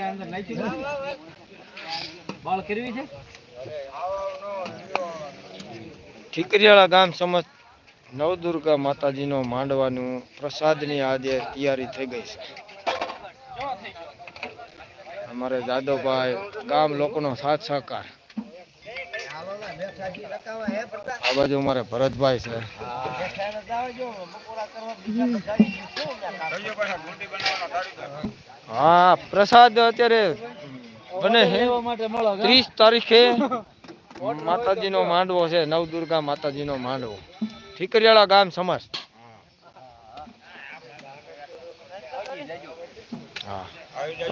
અંદર નાખી દો. બાળ કરવી છે? ઠીકરિયાળા ગામ સમજ નવદુર્ગા માતાજીનો માંડવાનું પ્રસાદની આજે તૈયારી થઈ ગઈ છે. અમારે જાદવભાઈ ગામ લોકોનો સાથ સહકાર. આ બાજુ અમારે ભરતભાઈ છે. હા. પ્રસાદ અત્યારે બને છે. લેવા માટે મળો કા? ત્રીસ તારીખે માતાજીનો માંડવો છે નવદુર્ગા માતાજીનો માંડવો. ઠીકરિયાળા ગામ સમાજ હા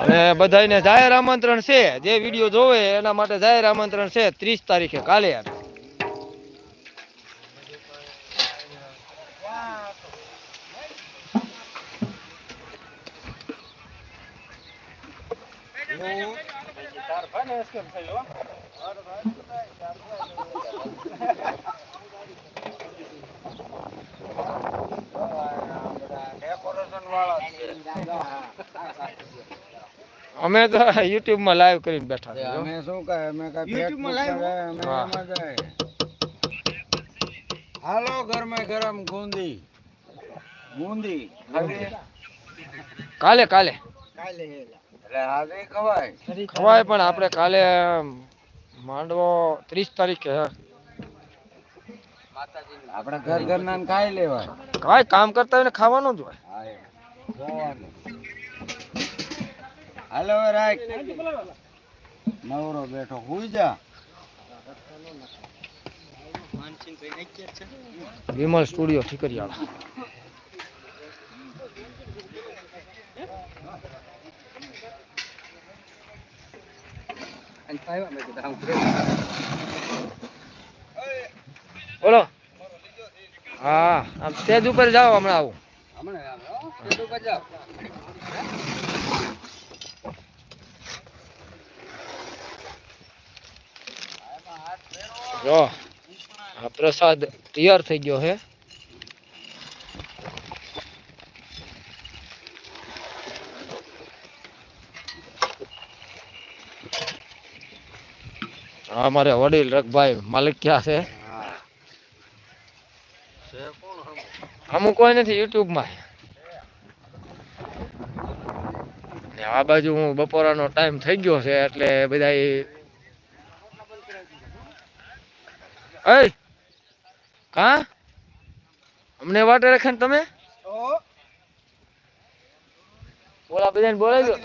અને બધાને જાહેર આમંત્રણ છે. જે વીડિયો જોવે એના માટે જાહેર આમંત્રણ છે ત્રીસ તારીખે કાલે અમે તો યુટ્યુબમાં લાઈવ કરીને બેઠા છીએ અમે શું કહે અમે કઈ YouTube માં live અમે. એમાં જાય. હાલો ગરમા ગરમ ગુંદી. ગુંદી કાલે કાલે. કાલે એટલે આજે ખવાય? ખવાય પણ આપણે કાલે માંડવો ત્રીસ તારીખે હે. આપણે ઘર ઘરના ના ખાઈ લેવાય. કાંઈ કામ કરતા હોય ને ખાવાનું જ હોય. હા, જોવાનું. હાલો રાખ. નવરો બેઠો. હુઈ જા. વિમલ સ્ટુડિયો ઠીકરિયાળા બોલો. હા આમ સ્ટેજ ઉપર જાઓ હમણાં આવું. જો, આ પ્રસાદ તૈયાર થઈ ગયો છે. અમારે વડીલ રખભાઈ માલિક ક્યાં છે? અમુક કોઈ નથી યુટ્યુબમાં. ને આ બાજુ બપોરાનો ટાઈમ થઈ ગયો છે એટલે બધા એ કા? અમને વાટે રાખે તમે? બોલા બધાને બોલાવી દો.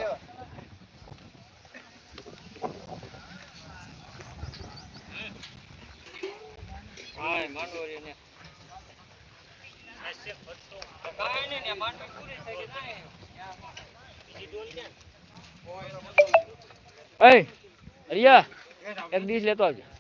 એ રિયા એક દિવસ લેતો આવજો.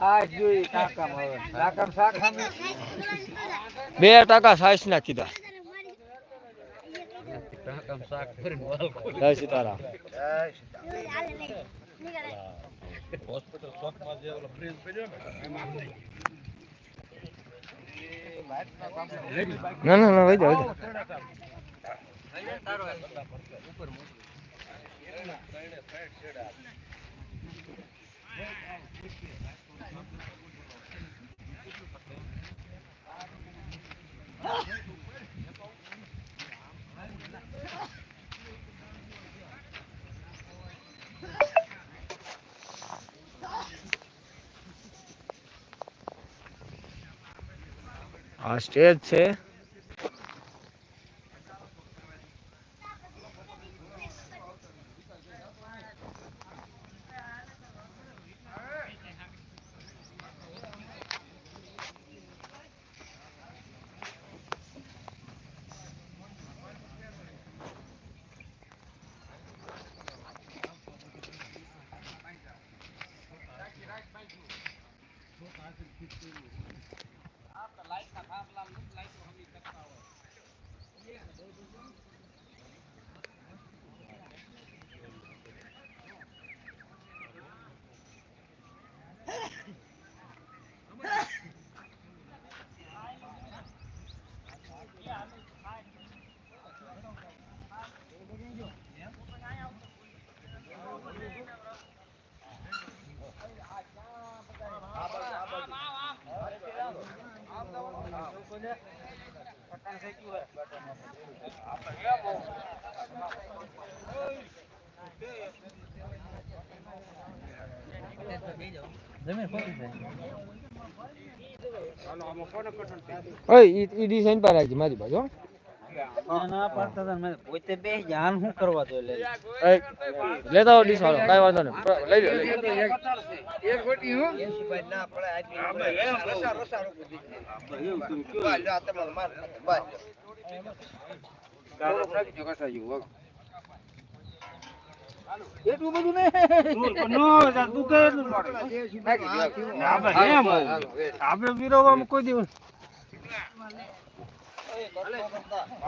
આ જોઈ કાકામાં હવે. કાકામાં શાક ખામી? બે ટકા સાઈસ ના કીધા કાકામાં શાક કરીને વાલ ખોલી. જય સીતારામ ના ના ના વઈ જાઓ વઈ જાઓ. આ સ્ટેજ છે Thank you. લાઈટ ના ભાગ લાલ લાઈટ હમી કરતા હોય. ગયા આને શું કરવા મારી લે ઓય, લેતા આવો ડીશ વાળો કાંઈ વાંધો નહીં. પ્ર- લઈ લો લઈ લો એક ગોટી હું. ના પડે રસા રસા એટલું બધું ને આપણે વિરોવામાં કોઈ દિવસ 哎好嘞好嘞